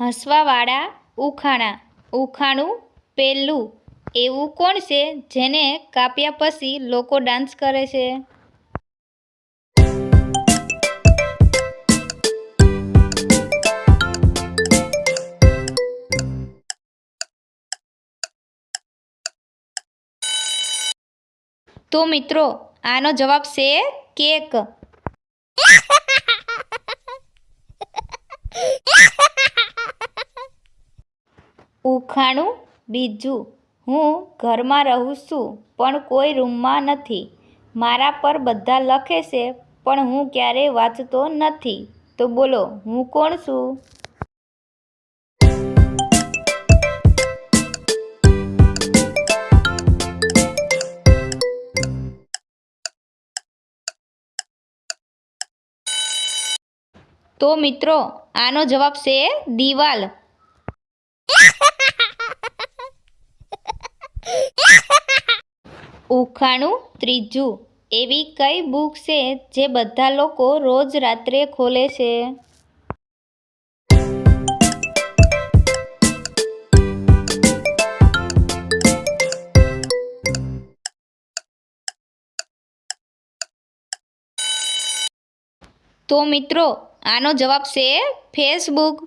હસવાવાળા ઉખાણા. ઉખાણું પહેલું એવું કોણ છે જેને કાપ્યા પછી લોકો ડાન્સ કરે છે? તો મિત્રો, આનો જવાબ છે કેક. ઉખાણું બીજું, હું ઘરમાં રહું છું, પણ કોઈ રૂમમાં નથી. મારા પર બધા લખે છે, પણ હું ક્યારેય વાંચતો નથી. તો બોલો, હું કોણ છું? તો મિત્રો, આનો જવાબ છે દિવાલ. ઉખાણું ત્રીજું. એવી કઈ બુક છે જે બધા લોકો રોજ રાત્રે ખોલે છે? તો મિત્રો આનો જવાબ છે ફેસબુક.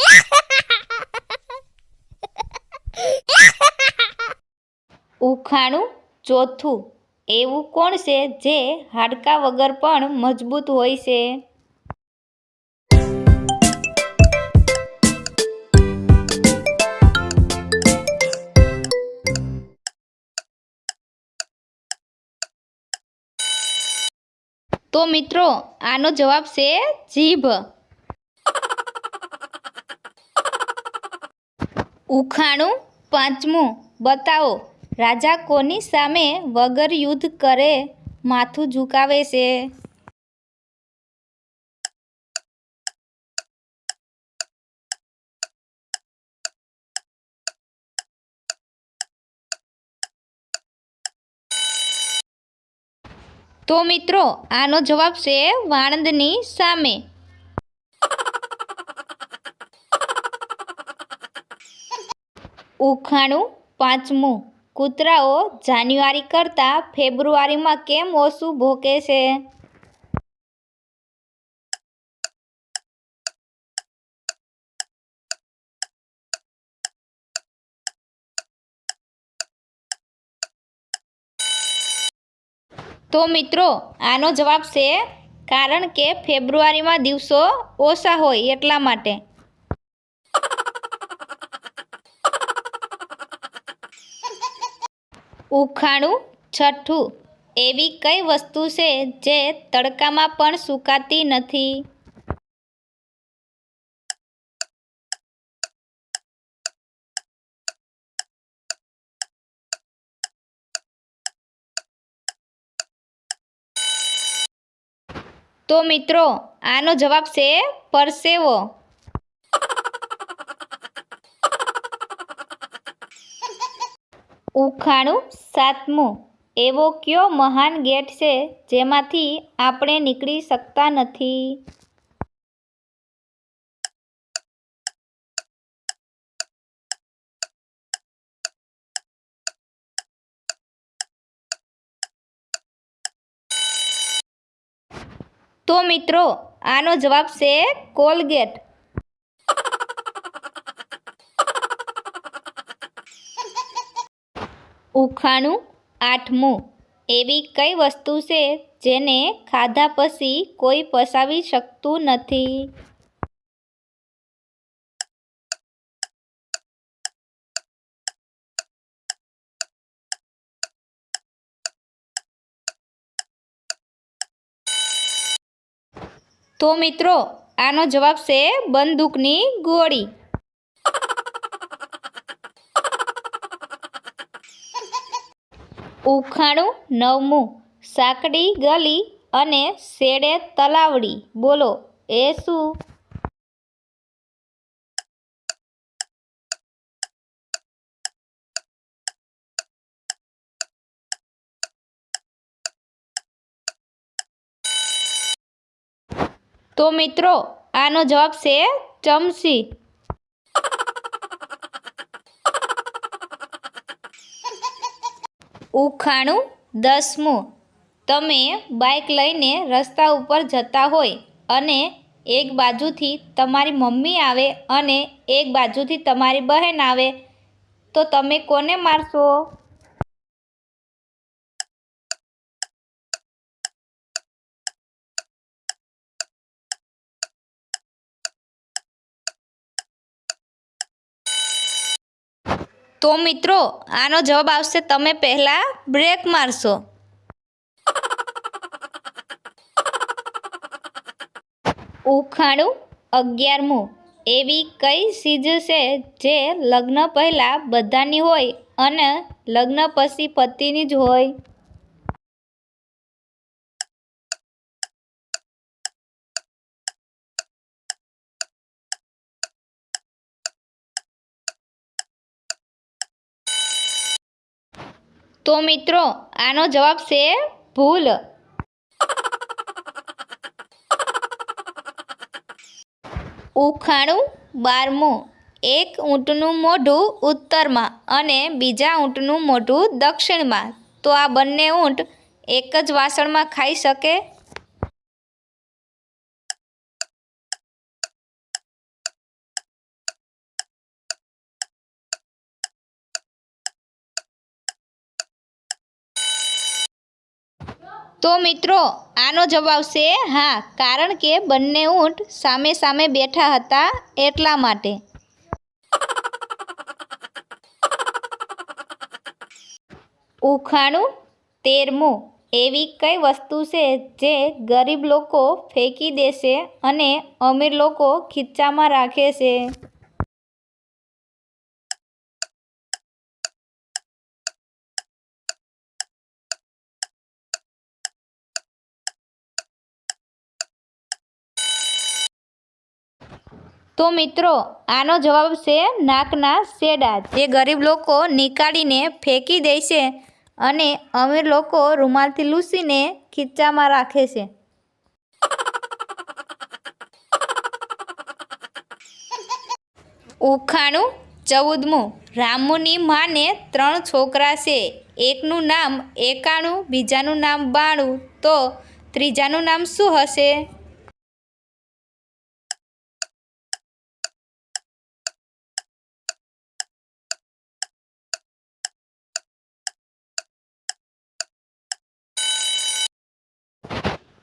ઉખાણું ચોથું, એવું કોણ છે જે હાડકા વગર પણ મજબૂત હોય છે? તો મિત્રો, આનો જવાબ છે જીભ. ઉખાણું પાંચમું, બતાવો. રાજા કોની સામે વગર યુદ્ધ કરે, માથું ઝુકાવે છે? તો મિત્રો, આનો જવાબ છે વાણંદની સામે. ઉખાણું પાંચમું. કૂતરાઓ જાન્યુઆરી કરતાં ફેબ્રુઆરીમાં કેમ ઓછું ભોંકે છે? તો મિત્રો, આનો જવાબ છે કારણ કે ફેબ્રુઆરીમાં દિવસો ઓછા હોય એટલા માટે. ઉખાણું, છઠ્ઠું એવી કઈ વસ્તુ છે જે તડકામાં પણ સુકાતી નથી? તો મિત્રો, આનો જવાબ છે પરસેવો. ઉખાણું સાતમું, એવો કયો મહાન ગેટ છે જેમાંથી આપણે નીકળી શકતા નથી? તો મિત્રો, આનો જવાબ છે કોલગેટ. ઉખાણું આઠમું. એવી કઈ વસ્તુ છે જેને ખાધા પછી કોઈ પસાવી શકતું નથી? તો મિત્રો, આનો જવાબ છે બંદૂકની ગોળી. ઉખાણું, નવમું, સાંકડી, ગલી અને શેડે તલાવડી. બોલો, એ શું? તો મિત્રો, આનો જવાબ છે ચમચી ઉખાણું દસમું. તમે બાઇક લઈને રસ્તા ઉપર જતા હોય અને એક બાજુથી તમારી મમ્મી આવે અને એક બાજુથી તમારી બહેન આવે, તો તમે કોને મારશો? તો મિત્રો, આનો જવાબ આવશે તમે પહેલાં બ્રેક મારશો. ઉખાણું અગિયારમું. એવી કઈ ચીજ છે જે લગ્ન પહેલાં બધાની હોય અને લગ્ન પછી પતિની જ હોય? તો મિત્રો, આનો જવાબ છે ભૂલ. ઉખાણું બારમું. એક ઊંટનું મોઢું ઉત્તરમાં અને બીજા ઊંટનું મોઢું દક્ષિણમાં. તો આ બંને ઊંટ એક જ વાસણમાં ખાઈ શકે? તો મિત્રો, આનો જવાબ છે હા, કારણ કે બંને ઊંટ સામે સામે બેઠા હતા એટલા માટે. ઉખાણું તેરમું એવી કઈ વસ્તુ છે જે ગરીબ લોકો ફેંકી દેશે અને અમીર લોકો ખીચ્ચામાં રાખે છે? તો મિત્રો, આનો જવાબ છે નાકના શેડા. જે ગરીબ લોકો નીકાળીને ફેંકી દે છે અને અમીર લોકો રૂમાલથી લૂસીને ખીચ્ચામાં રાખે છે. ઉખાણું ચૌદમું. રામુની માને ત્રણ છોકરા છે. એકનું નામ એકાણું, બીજાનું નામ બાણું. તો ત્રીજાનું નામ શું હશે?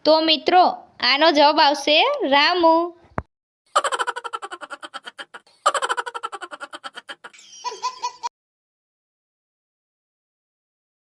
તો મિત્રો આનો જવાબ આવશે રામુ.